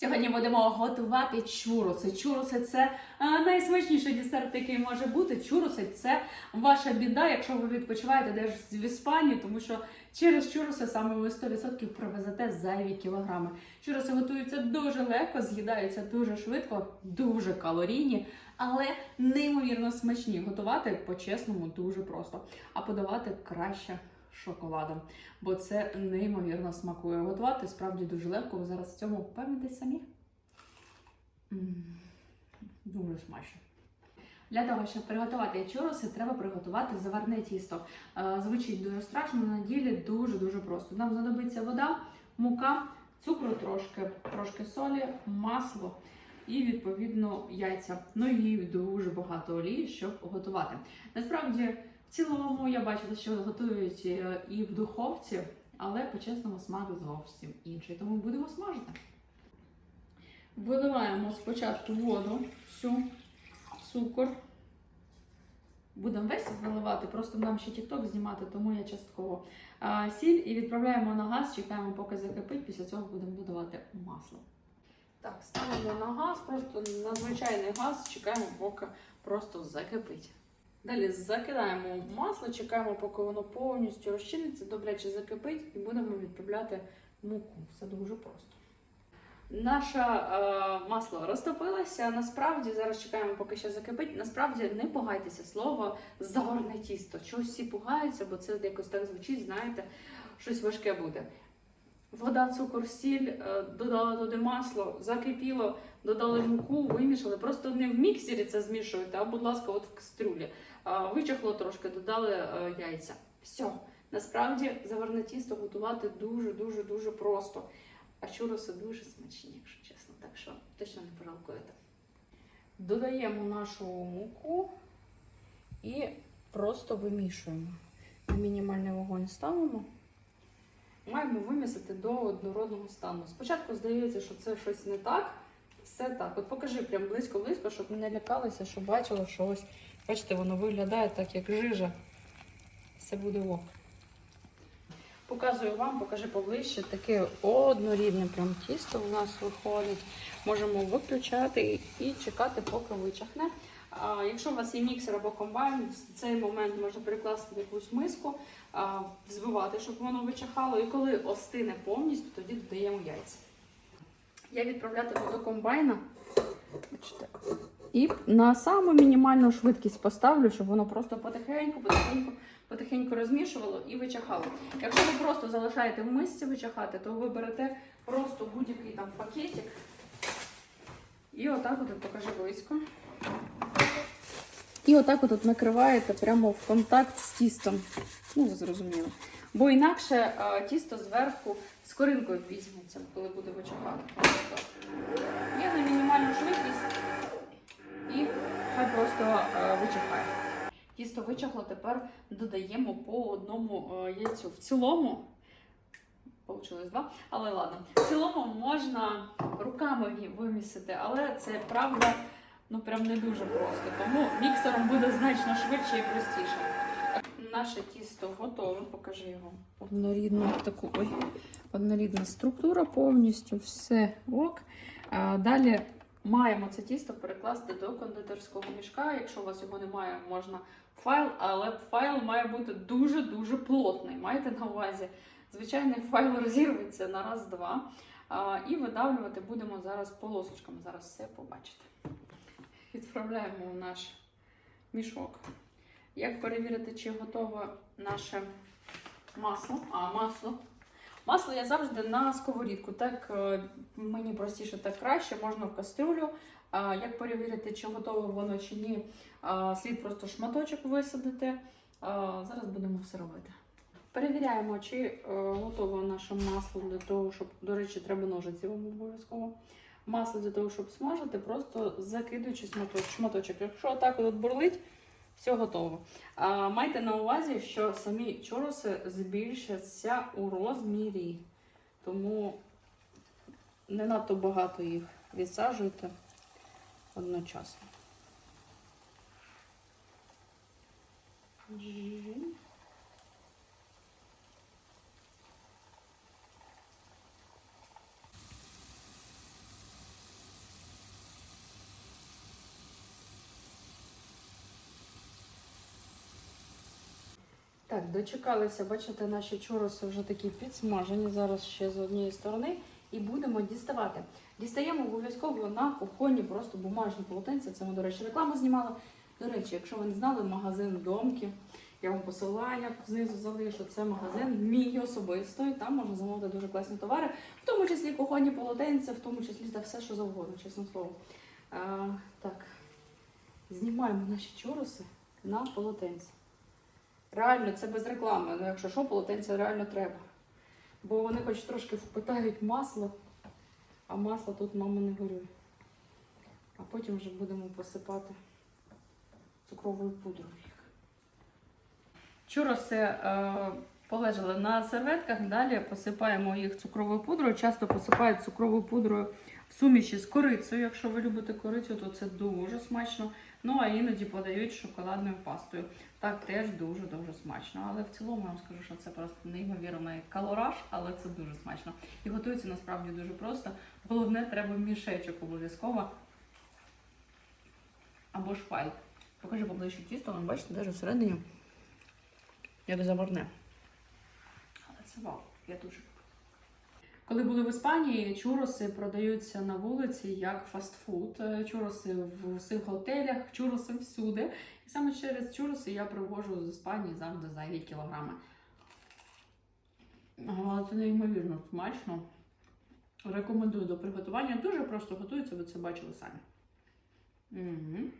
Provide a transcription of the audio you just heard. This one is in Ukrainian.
Сьогодні будемо готувати чуруси. Чуруси це а, найсмачніший десерт, який може бути. Чуруси це ваша біда, якщо ви відпочиваєте десь в Іспанії, тому що через чуруси саме ви 100% провезете зайві кілограми. Чуруси готуються дуже легко, з'їдаються дуже швидко, дуже калорійні, але неймовірно смачні. Готувати по-чесному дуже просто, а подавати краще шоколадом, бо це неймовірно смакує. Готувати справді дуже легко. Ви зараз в цьому впевнитесь самі. Дуже смачно. Для того, щоб приготувати чуруси, треба приготувати заварне тісто. Е, Звучить дуже страшно, на ділі дуже-дуже просто. Нам знадобиться вода, мука, цукру трошки, трошки солі, масло і, відповідно, яйця. Ну і дуже багато олії, щоб готувати. Насправді, цілому я бачила, що готують е, і в духовці, але по-чесному смак зовсім інший. Тому будемо смажити. Виливаємо спочатку воду, всю, цукор. Будемо весь виливати, просто нам ще тікток знімати, тому я частково. А, сіль і відправляємо на газ, чекаємо, поки закипить, після цього будемо додавати масло. Так, ставимо на газ, просто на звичайний газ, чекаємо, поки просто закипить. Далі закидаємо масло, чекаємо, поки воно повністю розчиниться, добряче закипить і будемо відправляти муку. Все дуже просто. Наше е, масло розтопилося. Насправді зараз чекаємо, поки ще закипить. Насправді не пугайтеся слово заварне тісто. Чогось всі пугаються, бо це якось так звучить, знаєте, щось важке буде. Вода, цукор, сіль, е, додали туди масло, закипіло, додали муку, вимішали. Просто не в міксері це змішуєте, а, будь ласка, от в кастрюлі. Вичахло трошки, додали е, яйця. Все. Насправді заварне тісто готувати дуже-дуже дуже просто. А чуроси дуже смачні, якщо чесно, так що точно не пожалкуєте. Додаємо нашу муку і просто вимішуємо. На мінімальний вогонь ставимо. Маємо вимісити до однородного стану. Спочатку здається, що це щось не так. Все так. От покажи прям близько-близько, щоб не лякалися, щоб бачили, що ось, бачите, воно виглядає так, як жижа. Все буде ок. Показую вам, покажи поближче, таке однорідне прям тісто у нас виходить. Можемо виключати і чекати, поки вичахне. Якщо у вас є міксер або комбайн, в цей момент можна перекласти в якусь миску, а, взбивати, щоб воно вичахало. І коли остине повністю, тоді додаємо яйця. Я відправлятиму до комбайна. І на саму мінімальну швидкість поставлю, щоб воно просто потихеньку, потихеньку, потихеньку розмішувало і вичахало. Якщо ви просто залишаєте в мисці вичахати, то ви берете просто будь-який там пакетик. І отак от покажи близько. І отак от накриваєте прямо в контакт з тістом. Ну, ви зрозуміли. Бо інакше а, тісто зверху з коринкою візьметься, коли буде вичахати. Ось. Є на мінімальну швидкість і хай просто е, вичахає. Тісто вичахло, тепер додаємо по одному е, яйцю. В цілому, Получилось два, але ладно. В цілому можна руками вимісити, але це правда ну прям не дуже просто. Тому міксером буде значно швидше і простіше. Наше тісто готове, покажи його. Однорідну таку ой, однорідна структура повністю, все ок. А, далі маємо це тісто перекласти до кондитерського мішка. Якщо у вас його немає, можна файл, але файл має бути дуже-дуже плотний. Маєте на увазі. Звичайний файл розірветься на раз-два. І видавлювати будемо зараз полосочками. Зараз все побачите. Відправляємо в наш мішок. Як перевірити, чи готове наше масло? А, масло. Масло я завжди на сковорідку. Так е, мені простіше, так краще, можна в кастрюлю. Як перевірити, чи готове воно чи ні, слід просто шматочок висадити. Зараз будемо все робити. Перевіряємо, чи е, готове наше масло для того, щоб, до речі, треба ножиці обов'язково. Масло для того, щоб смажити, просто закидуючи шматочок. Якщо так от бурлить, все готово. А, майте на увазі, що самі чороси збільшаться у розмірі, тому не надто багато їх відсаджуйте одночасно. Так, дочекалися, бачите, наші чуроси вже такі підсмажені. Зараз ще з однієї сторони. І будемо діставати. Дістаємо обов'язково на кухонні просто бумажні полотенця. Це ми, до речі, рекламу знімали. До речі, якщо ви не знали, магазин Домки. Я вам посилання знизу залишу. Це магазин мій особистий. Там можна замовити дуже класні товари, в тому числі кухонні полотенця, в тому числі та все, що завгодно, чесне слово. А, так, знімаємо наші чороси на полотенці. Реально, це без реклами. Ну, якщо що, полотенця реально треба. Бо вони хоч трошки впитають масло, а масло тут мама не горює. А потім вже будемо посипати цукровою пудрою. Чуроси е, полежали на серветках, далі посипаємо їх цукровою пудрою. Часто посипають цукровою пудрою в суміші з корицею. Якщо ви любите корицю, то це дуже смачно. Ну а іноді подають шоколадною пастою. Так теж дуже-дуже смачно. Але в цілому я вам скажу, що це просто неймовірний калораж, але це дуже смачно. І готується насправді дуже просто. Головне, треба мішечок обов'язково. Або шпаль. Покажу поближче тісто, ви бачите, навіть всередині як заварне. Але це вау, я дуже. Коли були в Іспанії, чуроси продаються на вулиці як фастфуд. Е, Чуроси в всіх готелях, чуроси всюди. І саме через чуроси я привожу з Іспанії завжди зайві кілограми. Це неймовірно смачно. Рекомендую до приготування. Дуже просто готується, ви це бачили самі. Угу.